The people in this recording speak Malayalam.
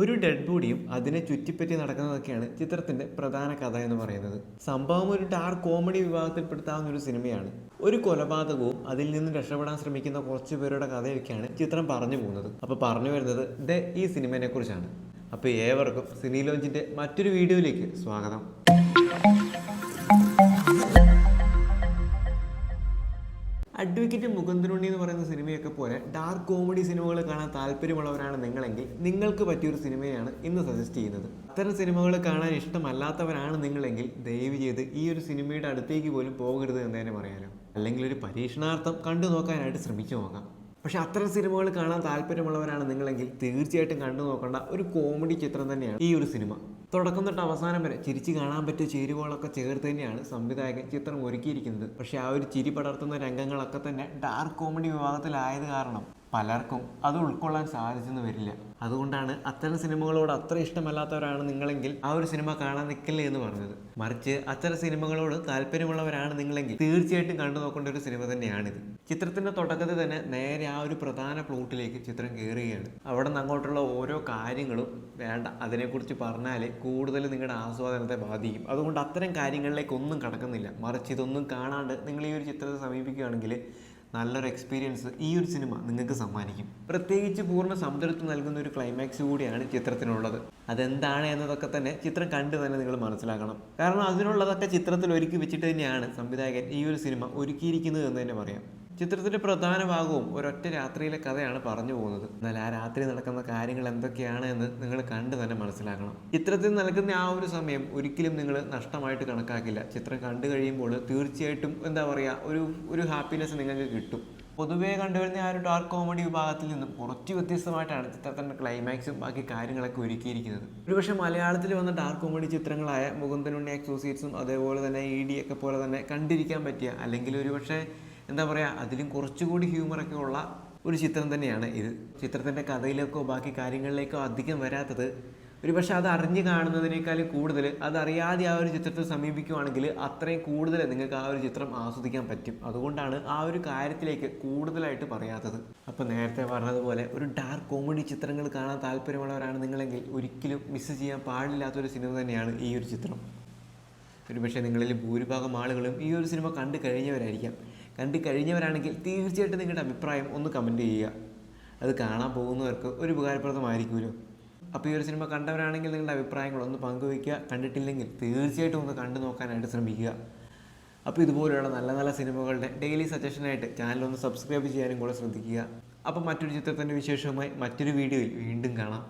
ഒരു ഡെഡ് ബോഡിയും അതിനെ ചുറ്റിപ്പറ്റി നടക്കുന്നതൊക്കെയാണ് ചിത്രത്തിന്റെ പ്രധാന കഥ എന്ന് പറയുന്നത്. സംഭവം ഒരു ഡാർക്ക് കോമഡി വിഭാഗത്തിൽപ്പെടുത്താവുന്ന ഒരു സിനിമയാണ്. ഒരു കൊലപാതകവും അതിൽ നിന്ന് രക്ഷപ്പെടാൻ ശ്രമിക്കുന്ന കുറച്ച് പേരുടെ കഥയൊക്കെയാണ് ചിത്രം പറഞ്ഞു പോകുന്നത്. അപ്പോൾ പറഞ്ഞു വരുന്നത് ദ ഈ സിനിമയെ കുറിച്ചാണ് അപ്പോൾ ഏവർക്കും സിനി ലോഞ്ചിന്റെ മറ്റൊരു വീഡിയോയിലേക്ക് സ്വാഗതം. അഡ്വക്കേറ്റ് മുകുന്ദനുണ്ണി എന്ന് പറയുന്ന സിനിമയൊക്കെ പോലെ ഡാർക്ക് കോമഡി സിനിമകൾ കാണാൻ താല്പര്യമുള്ളവരാണ് നിങ്ങളെങ്കിൽ നിങ്ങൾക്ക് പറ്റിയൊരു സിനിമയാണ് ഇന്ന് സജസ്റ്റ് ചെയ്യുന്നത്. അത്തരം സിനിമകൾ കാണാൻ ഇഷ്ടമല്ലാത്തവരാണ് നിങ്ങളെങ്കിൽ ദയവ് ചെയ്ത് ഈ ഒരു സിനിമയുടെ അടുത്തേക്ക് പോലും പോകരുത് എന്ന് തന്നെ പറയാനോ അല്ലെങ്കിൽ ഒരു പരീക്ഷണാർത്ഥം കണ്ടു നോക്കാനായിട്ട് ശ്രമിച്ചു നോക്കാം. പക്ഷെ അത്തരം സിനിമകൾ കാണാൻ താല്പര്യമുള്ളവരാണ് നിങ്ങളെങ്കിൽ തീർച്ചയായിട്ടും കണ്ടു നോക്കേണ്ട ഒരു കോമഡി ചിത്രം തന്നെയാണ് ഈ ഒരു സിനിമ. തുടക്കം തൊട്ട് അവസാനം വരെ ചിരിച്ച് കാണാൻ പറ്റിയ ചേരുവകളൊക്കെ ചേർത്ത് തന്നെയാണ് സംവിധായകൻ ചിത്രം ഒരുക്കിയിരിക്കുന്നത്. പക്ഷേ ആ ഒരു ചിരി പടർത്തുന്ന രംഗങ്ങളൊക്കെ തന്നെ ഡാർക്ക് കോമഡി വിഭാഗത്തിലായത് കാരണം പലർക്കും അത് ഉൾക്കൊള്ളാൻ സാധിച്ചെന്ന് വരില്ല. അതുകൊണ്ടാണ് അത്തരം സിനിമകളോട് അത്ര ഇഷ്ടമല്ലാത്തവരാണ് നിങ്ങളെങ്കിൽ ആ ഒരു സിനിമ കാണാൻ നിൽക്കില്ല എന്ന് പറഞ്ഞത്. മറിച്ച് അത്തരം സിനിമകളോട് താല്പര്യമുള്ളവരാണ് നിങ്ങളെങ്കിൽ തീർച്ചയായിട്ടും കണ്ടു നോക്കേണ്ട ഒരു സിനിമ തന്നെയാണിത്. ചിത്രത്തിന്റെ തുടക്കത്തിൽ തന്നെ നേരെ ആ ഒരു പ്രധാന പ്ലോട്ടിലേക്ക് ചിത്രം കയറുകയാണ്. അവിടെ നിന്ന് അങ്ങോട്ടുള്ള ഓരോ കാര്യങ്ങളും വേണ്ട അതിനെക്കുറിച്ച് പറഞ്ഞാൽ കൂടുതൽ നിങ്ങളുടെ ആസ്വാദനത്തെ ബാധിക്കും. അതുകൊണ്ട് അത്തരം കാര്യങ്ങളിലേക്ക് ഒന്നും കടക്കുന്നില്ല. മറിച്ച് ഇതൊന്നും കാണാണ്ട് നിങ്ങൾ ഈ ഒരു ചിത്രത്തെ സമീപിക്കുകയാണെങ്കിൽ നല്ലൊരു എക്സ്പീരിയൻസ് ഈ ഒരു സിനിമ നിങ്ങൾക്ക് സമ്മാനിക്കും. പ്രത്യേകിച്ച് പൂർണ സംതൃപ്തി നൽകുന്ന ഒരു ക്ലൈമാക്സ് കൂടിയാണ് ചിത്രത്തിനുള്ളത്. അതെന്താണ് എന്നതൊക്കെ തന്നെ ചിത്രം കണ്ട് തന്നെ നിങ്ങൾ മനസ്സിലാക്കണം. കാരണം അതിനുള്ളതൊക്കെ ചിത്രത്തിൽ ഒരുക്കി വെച്ചിട്ട് തന്നെയാണ് സംവിധായകൻ ഈ ഒരു സിനിമ ഒരുക്കിയിരിക്കുന്നത് എന്ന് തന്നെ പറയാം. ചിത്രത്തിന്റെ പ്രധാന ഭാഗവും ഒരൊറ്റ രാത്രിയിലെ കഥയാണ് പറഞ്ഞു പോകുന്നത്. എന്നാൽ ആ രാത്രി നടക്കുന്ന കാര്യങ്ങൾ എന്തൊക്കെയാണ് എന്ന് നിങ്ങൾ കണ്ട് തന്നെ മനസ്സിലാക്കണം. ചിത്രത്തിൽ നൽകുന്ന ആ ഒരു സമയം ഒരിക്കലും നിങ്ങൾ നഷ്ടമായിട്ട് കണക്കാക്കില്ല. ചിത്രം കണ്ടു കഴിയുമ്പോൾ തീർച്ചയായിട്ടും എന്താ പറയുക ഒരു ഒരു ഹാപ്പിനെസ് നിങ്ങൾക്ക് കിട്ടും. പൊതുവേ കണ്ടുവരുന്ന ആ ഒരു ഡാർക്ക് കോമഡി വിഭാഗത്തിൽ നിന്നും കുറച്ച് വ്യത്യസ്തമായിട്ടാണ് ചിത്രത്തിന്റെ ക്ലൈമാക്സും ബാക്കി കാര്യങ്ങളൊക്കെ ഒരുക്കിയിരിക്കുന്നത്. ഒരുപക്ഷെ മലയാളത്തിൽ വന്ന ഡാർക്ക് കോമഡി ചിത്രങ്ങളായ മുകുന്ദനുണ്ണി അസോസിയേറ്റ്സും അതേപോലെ തന്നെ ഇ ഡി ഒക്കെ പോലെ തന്നെ കണ്ടിരിക്കാൻ പറ്റിയ അല്ലെങ്കിൽ ഒരുപക്ഷെ എന്താ പറയുക അതിലും കുറച്ചുകൂടി ഹ്യൂമറൊക്കെ ഉള്ള ഒരു ചിത്രം തന്നെയാണ് ഇത്. ചിത്രത്തിന്റെ കഥയിലേക്കോ ബാക്കി കാര്യങ്ങളിലേക്കോ അധികം വരാത്തത് ഒരു പക്ഷെ അത് അറിഞ്ഞ് കാണുന്നതിനേക്കാളും കൂടുതൽ അതറിയാതെ ആ ഒരു ചിത്രത്തെ സമീപിക്കുകയാണെങ്കിൽ അത്രയും കൂടുതൽ നിങ്ങൾക്ക് ആ ഒരു ചിത്രം ആസ്വദിക്കാൻ പറ്റും. അതുകൊണ്ടാണ് ആ ഒരു കാര്യത്തിലേക്ക് കൂടുതലായിട്ട് പറയാത്തത്. അപ്പോൾ നേരത്തെ പറഞ്ഞതുപോലെ ഒരു ഡാർക്ക് കോമഡി ചിത്രങ്ങൾ കാണാൻ താല്പര്യമുള്ളവരാണ് നിങ്ങളെങ്കിൽ ഒരിക്കലും മിസ് ചെയ്യാൻ പാടില്ലാത്തൊരു സിനിമ തന്നെയാണ് ഈ ഒരു ചിത്രം. ഒരുപക്ഷെ നിങ്ങളിൽ ഭൂരിഭാഗം ആളുകളും ഈ ഒരു സിനിമ കണ്ടു കഴിഞ്ഞവരായിരിക്കാം. കണ്ടു കഴിഞ്ഞവരാണെങ്കിൽ തീർച്ചയായിട്ടും നിങ്ങളുടെ അഭിപ്രായം ഒന്ന് കമന്റ് ചെയ്യുക. അത് കാണാൻ പോകുന്നവർക്ക് ഒരു ഉപകാരപ്രദമായിരിക്കുമല്ലോ. അപ്പോൾ ഈ ഒരു സിനിമ കണ്ടവരാണെങ്കിൽ നിങ്ങളുടെ അഭിപ്രായങ്ങൾ ഒന്ന് പങ്കുവയ്ക്കുക. കണ്ടിട്ടില്ലെങ്കിൽ തീർച്ചയായിട്ടും ഒന്ന് കണ്ടു നോക്കാനായിട്ട് ശ്രമിക്കുക. അപ്പോൾ ഇതുപോലെയുള്ള നല്ല നല്ല സിനിമകളുടെ ഡെയിലി സജഷനായിട്ട് ചാനൽ ഒന്ന് സബ്സ്ക്രൈബ് ചെയ്യാനും കൂടെ ശ്രദ്ധിക്കുക. അപ്പോൾ മറ്റൊരു ചിത്രത്തിന്റെ വിശേഷവുമായി മറ്റൊരു വീഡിയോയിൽ വീണ്ടും കാണാം.